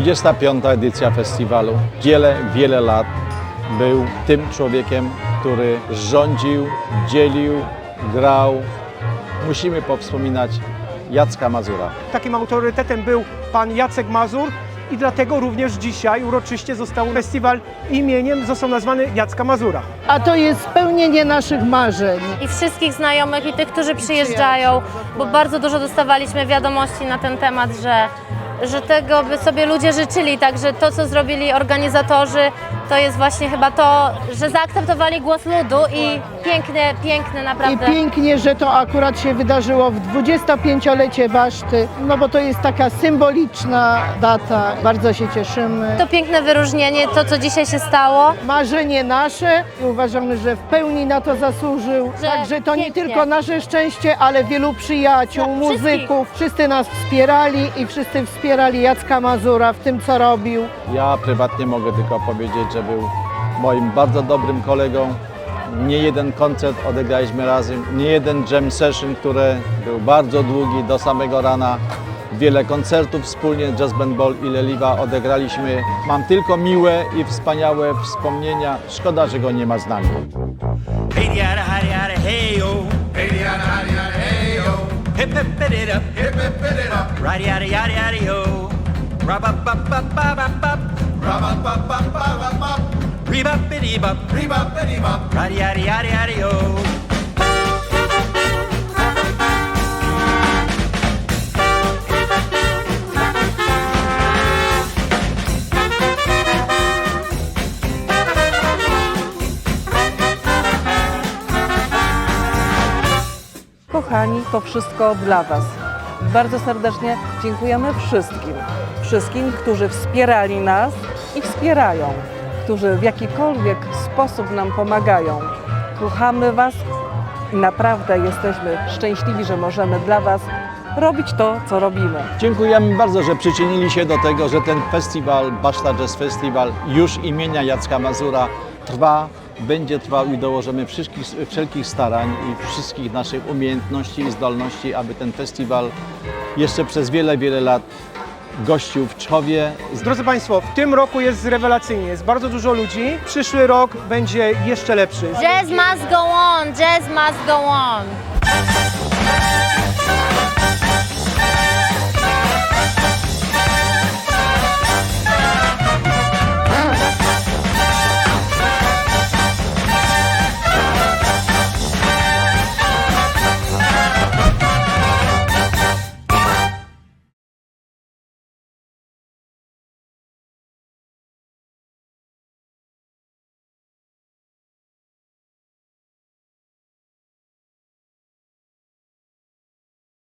25. edycja festiwalu. Wiele, wiele lat był tym człowiekiem, który rządził, dzielił, grał. Musimy powspominać Jacka Mazura. Takim autorytetem był pan Jacek Mazur i dlatego również dzisiaj uroczyście został festiwal imieniem, został nazwany Jacka Mazura. A to jest spełnienie naszych marzeń. i wszystkich znajomych i tych, którzy przyjeżdżają, bo bardzo dużo dostawaliśmy wiadomości na ten temat, że, że tego by sobie ludzie życzyli, także to, co zrobili organizatorzy, to jest właśnie chyba to, że zaakceptowali głos ludu i piękne, piękne I naprawdę. pięknie, że to akurat się wydarzyło w 25-lecie Baszty, no bo to jest taka symboliczna data. Bardzo się cieszymy. To piękne wyróżnienie, to co dzisiaj się stało. Marzenie nasze i uważamy, że w pełni na to zasłużył. Że Także to nie pięknie. tylko nasze szczęście, ale wielu przyjaciół, Tak, muzyków. Wszyscy nas wspierali i wszyscy wspierali Jacka Mazura w tym, co robił. Ja prywatnie mogę tylko powiedzieć, że był moim bardzo dobrym kolegą. Nie jeden koncert odegraliśmy razem, nie jeden jam session, który był bardzo długi do samego rana. Wiele koncertów wspólnie, Jazz Band Ball i Leliwa odegraliśmy. Mam tylko miłe i wspaniałe wspomnienia. Szkoda, że go nie ma z nami. Hey yada hada yada hey yo. Hey yada hada yada hey yo, Hip hip it it up. hip hip hip it up, Right yada yada yada yo. Rub up up up up up up. rub up up up up up yo. Kochani, to wszystko dla Was. Bardzo serdecznie dziękujemy wszystkim. Wszystkim, którzy wspierali nas i wspierają, którzy w jakikolwiek sposób nam pomagają. Kochamy Was naprawdę jesteśmy szczęśliwi, że możemy dla Was robić to, co robimy. Dziękujemy bardzo, że przyczynili się do tego, że ten festiwal, Baszta Jazz Festival już imienia Jacka Mazura trwa, będzie trwał i dołożymy wszystkich, wszelkich starań i wszystkich naszych umiejętności i zdolności, aby ten festiwal jeszcze przez wiele, wiele lat gościł w Czchowie. Drodzy Państwo, w tym roku jest rewelacyjnie, jest bardzo dużo ludzi. Przyszły rok będzie jeszcze lepszy. Jazz must go on, jazz must go on.